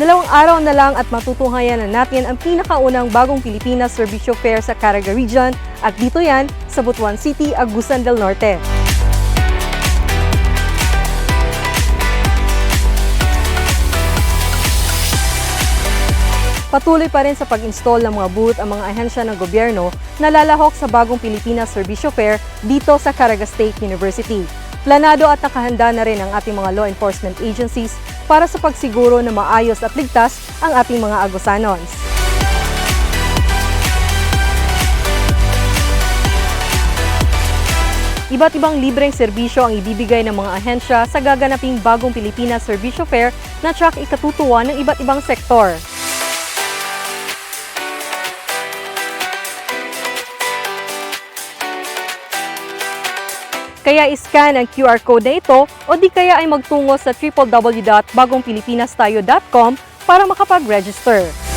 Dalawang araw na lang at matutunghayan na natin ang pinakaunang bagong Pilipinas Servicio Fair sa Caraga Region at dito yan sa Butuan City, Agusan del Norte. Patuloy pa rin sa pag-install ng mga booth ang mga ahensya ng gobyerno na lalahok sa bagong Pilipinas Servicio Fair dito sa Caraga State University. Planado at nakahanda na rin ang ating mga law enforcement agencies para sa pagsiguro na maayos at ligtas ang ating mga Agusanons. Iba't ibang libreng serbisyo ang ibibigay ng mga ahensya sa gaganaping bagong Pilipinas Servicio Fair na track ikatutuwa ng iba't ibang sektor. Kaya iscan ang QR code na ito o di kaya ay magtungo sa www.bagongpilipinastayo.com para makapag-register.